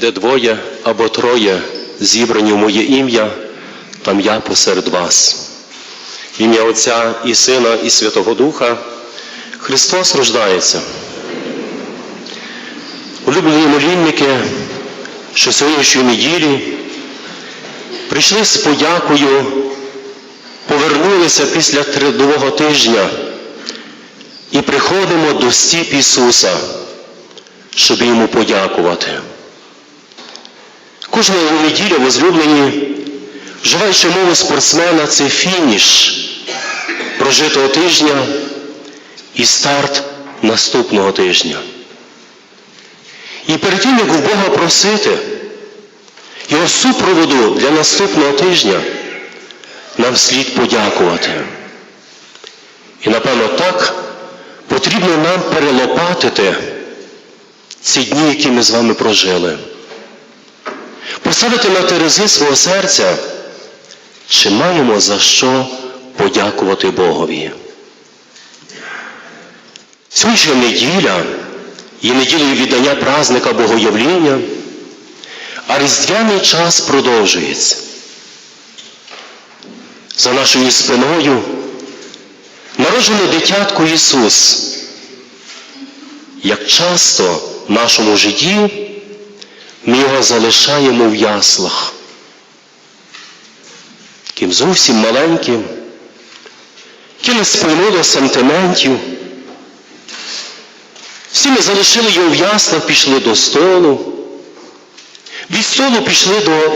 Де двоє або троє зібрані в моє ім'я, там я посеред вас. Ім'я Отця і Сина, і Святого Духа Христос рождається. Улюблені молільники, що сьогоднішньої неділі прийшли з подякою, повернулися після трудового тижня і приходимо до стіп Ісуса, щоб йому подякувати. Кожна неділя возлюблені, вживаючи мову спортсмена, це фініш прожитого тижня і старт наступного тижня. І перед тим, як в Бога просити його супроводу для наступного тижня, нам слід подякувати. І напевно так потрібно нам перелопатити ці дні, які ми з вами прожили. Поставити на терези свого серця, чи маємо за що подякувати Богові. Сьогоднішня неділя є неділею віддання празника Богоявління, а різдвяний час продовжується. За нашою спиною народжене дитятко Ісус. Як часто в нашому житті ми його залишаємо в яслах, таким зовсім маленьким, яким не спойнуло сантиментів. Всі ми залишили його в яслах, пішли до столу. Від столу пішли до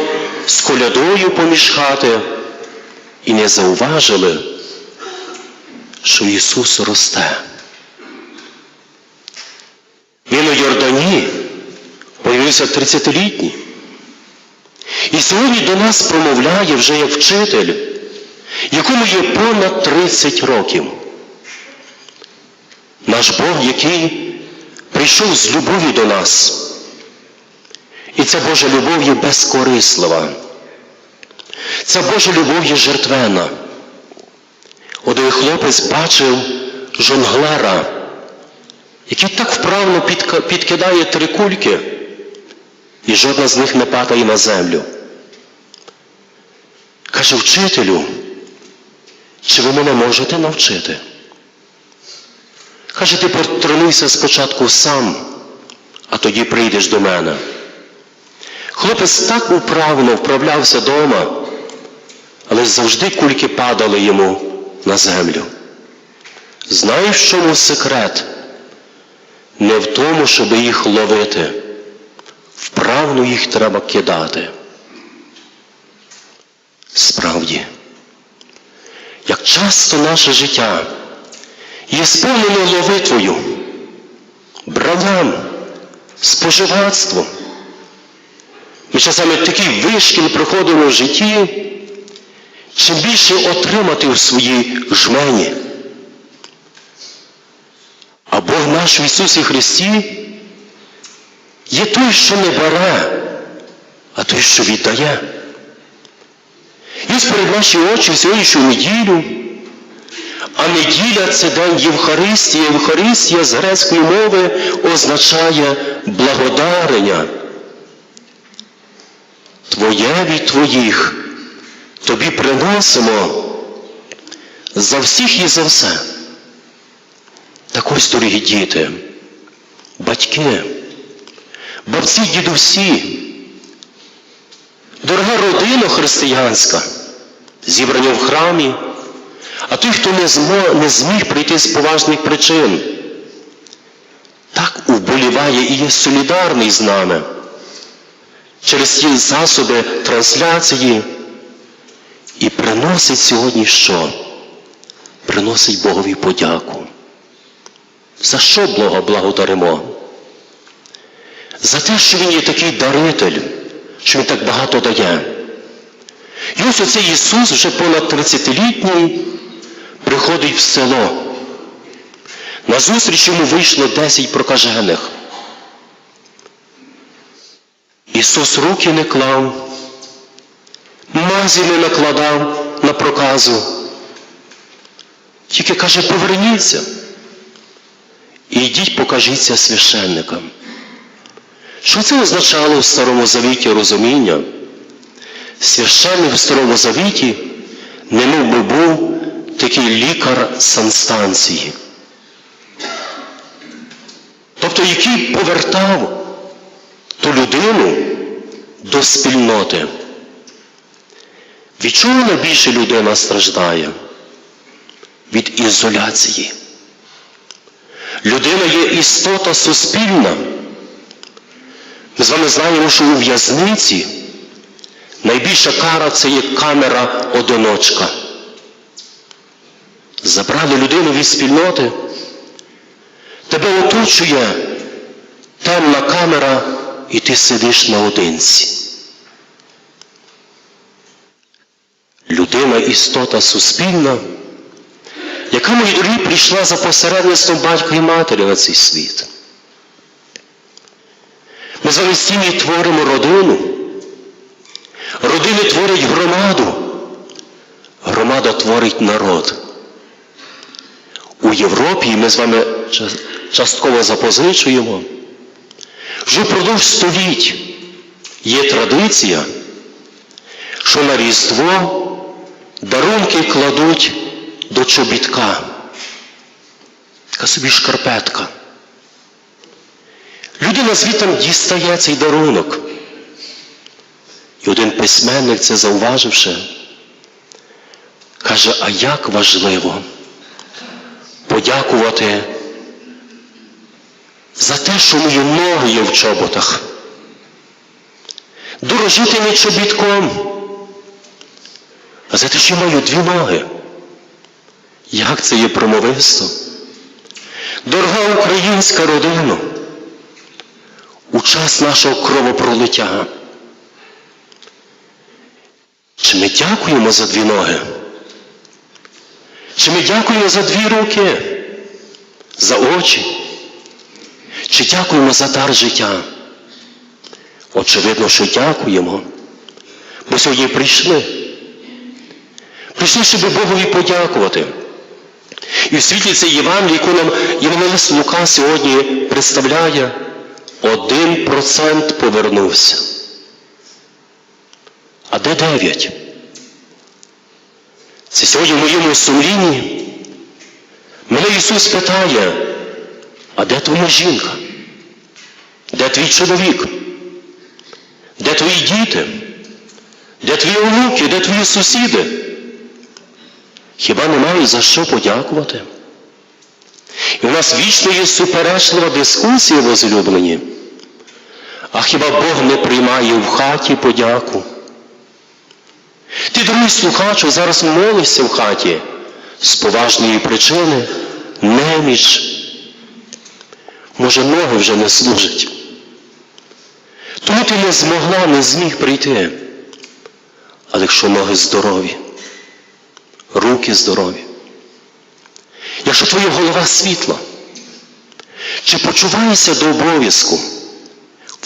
з колядою поміж хати і не зауважили, що Ісус росте. Він у Йордані появився 30-літній. І сьогодні до нас промовляє вже як вчитель, якому є понад 30 років. Наш Бог, який прийшов з любові до нас. І ця Божа любов є безкорислива. Ця Божа любов є жертвена. Один хлопець бачив жонглера, який так вправно підкидає три кульки, і жодна з них не падає на землю. Каже вчителю, чи ви мене можете навчити? Каже, ти потренуйся спочатку сам, а тоді прийдеш до мене. Хлопець так управно вправлявся вдома, але завжди кульки падали йому на землю. Знаєш, в чому секрет? Не в тому, щоб їх ловити. Вправно їх треба кидати. Справді, як часто наше життя є сповнено ловитвою, бранням, споживацтвом. Ми часами такий вишкіл проходимо в житті, чим більше отримати в своїй жмені. А Бог наш в Ісусі Христі є той, що не бере, а той, що віддає. Ось перед наші очі в сьогоднішню неділю, а неділя це день Євхаристії. Євхаристія з грецької мови означає благодарення. Твоє від Твоїх тобі приносимо за всіх і за все. Так ось, дорогі діти, батьки, бабці, дідусі, дорога родина християнська, зібрані в храмі, а той, хто не змог, не зміг прийти з поважних причин, так вболіває і є солідарний з нами через ті засоби трансляції і приносить сьогодні що? Приносить Богові подяку. За що Бога благодаримо? За те, що Він є такий даритель, що Він так багато дає. І ось оцей Ісус вже понад 30-літній приходить в село. На зустріч йому вийшло 10 прокажених. Ісус руки не клав, мазі не накладав на проказу. Тільки каже, поверніться і йдіть, покажіться священникам. Що це означало в Старому Завіті розуміння? Священник в Старому Завіті немов би був такий лікар санстанції. Тобто, який повертав ту людину до спільноти. Від чого найбільше людина страждає? Від ізоляції. Людина є істота суспільна. Ми з вами знаємо, що у в'язниці найбільша кара це є камера одиночка. Забрали людину від спільноти, тебе оточує темна камера, і ти сидиш наодинці. Людина істота суспільна, яка, мої дорогі, прийшла за посередництвом батька і матері на цей світ. Ми з вами стіні творимо родину. Родини творять громаду. Громада творить народ. У Європі і ми з вами частково запозичуємо. Вже впродовж століть є традиція, що на Різдво дарунки кладуть до чобітка. Така собі шкарпетка. Людина звітом дістає цей дарунок. І один письменник це зауваживши, каже, а як важливо подякувати за те, що мої ноги є в чоботах. Дорожити не чобітком, а за те, що маю дві ноги. Як це є промовисто? Дорога українська родина, час нашого кровопролиття. Чи ми дякуємо за дві ноги? Чи ми дякуємо за дві руки, за очі? Чи дякуємо за дар життя? Очевидно, що дякуємо, бо сьогодні прийшли. Прийшли, щоб Богові подякувати. І в світлі цей Євангелій, яку нам Євангелист Лука сьогодні представляє, один процент повернувся. А де дев'ять? Це сьогодні в моєму сумлінні. Мене Ісус питає, а де твоя жінка? Де твій чоловік? Де твої діти? Де твої онуки? Де твої сусіди? Хіба не мають за що подякувати? І у нас вічно є суперечлива дискусія, возлюблені. А хіба Бог не приймає в хаті подяку? Ти, дорогий слухачу, зараз молишся в хаті з поважної причини, неміч. Може, ноги вже не служать. Тому ти не змогла, не зміг прийти. Але якщо ноги здорові, руки здорові, якщо твоя голова світла, чи почуваєшся до обов'язку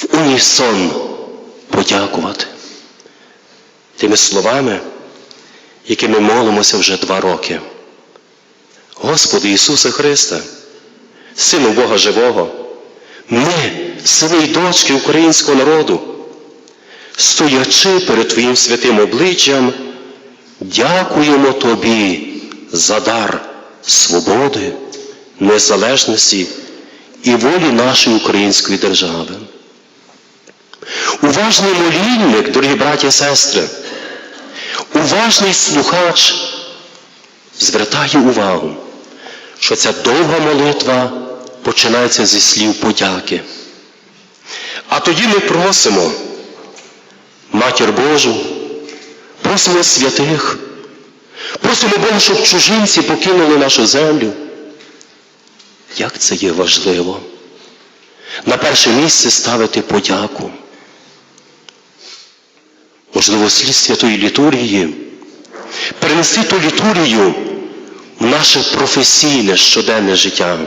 в унісон подякувати тими словами, якими молимося вже два роки? Господи Ісусе Христе, Сину Бога Живого, ми, сини й дочки українського народу, стоячи перед Твоїм святим обличчям, дякуємо Тобі за дар свободи, незалежності і волі нашої української держави. Уважний молільник, дорогі браті і сестри, уважний слухач звертає увагу, що ця довга молитва починається зі слів подяки. А тоді ми просимо Матір Божу, просимо святих, просимо Бога, щоб чужинці покинули нашу землю. Як це є важливо? На перше місце ставити подяку. Можливо, слід святої літургії, перенести ту літургію в наше професійне щоденне життя.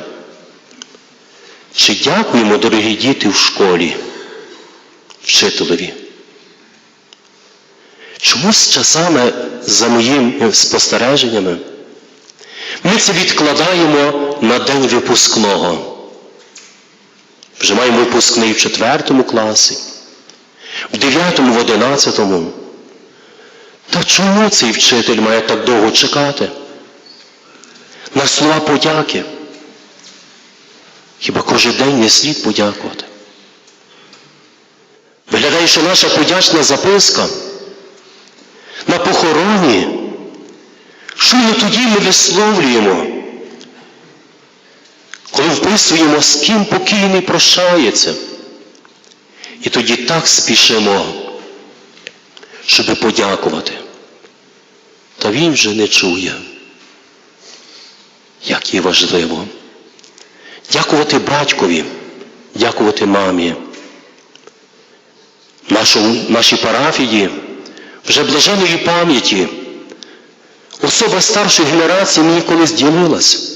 Чи дякуємо, дорогі діти, в школі, вчителеві? Чомусь часами, за моїми спостереженнями, ми це відкладаємо на день випускного. Вже вже маємо випускний в четвертому класі, в дев'ятому, в одинадцятому. Та чому цей вчитель має так довго чекати? На слова подяки. Хіба кожен день не слід подякувати? Виглядає, що наша подячна записка на похороні, що ми тоді ми висловлюємо, коли вписуємо, з ким покійний прощається. І тоді так спішимо, щоб подякувати. Та він вже не чує, як є важливо. Дякувати батькові, дякувати мамі. Нашому, нашій парафії вже блаженої пам'яті. Особа старшої генерації мені колись ділилась.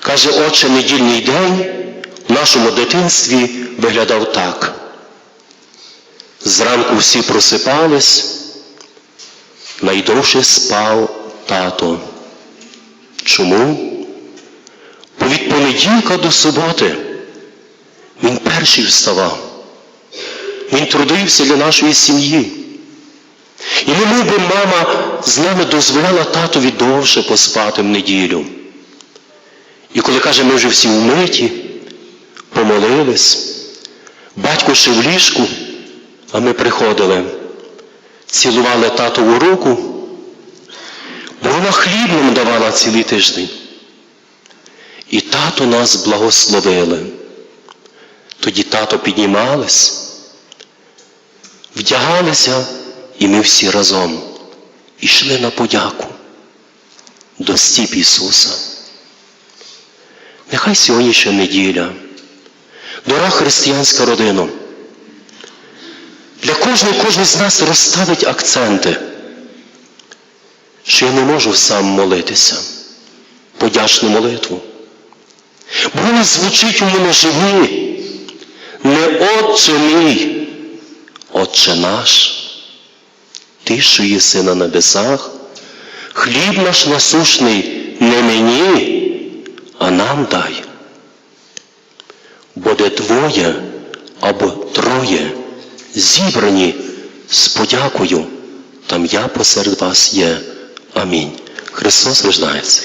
Каже, отче, недільний день в нашому дитинстві виглядав так. Зранку всі просипались, найдовше спав тато. Чому? Бо від понеділка до суботи він перший вставав. Він трудився для нашої сім'ї. І не би мама з нами дозволяла татові довше поспати в неділю. І коли каже, ми вже всі вмиті, помолились, батько ще в ліжку, а ми приходили, цілували татову руку, бо вона хліб нам давала цілий тиждень. І тато нас благословили. Тоді тато піднімались, вдягалися, і ми всі разом ішли на подяку до стіп Ісуса. Нехай сьогоднішня неділя, дорога християнська родина, для кожного, кожен з нас розставить акценти, що я не можу сам молитися, подячну молитву. Бо вона звучить у мене живі. Не Отче мій, Отче наш, Ти, що єси на небесах, хліб наш насушний не мені, а нам дай. Бо де двоє або троє зібрані з подякою, там я посеред вас є. Амінь. Христос рождається.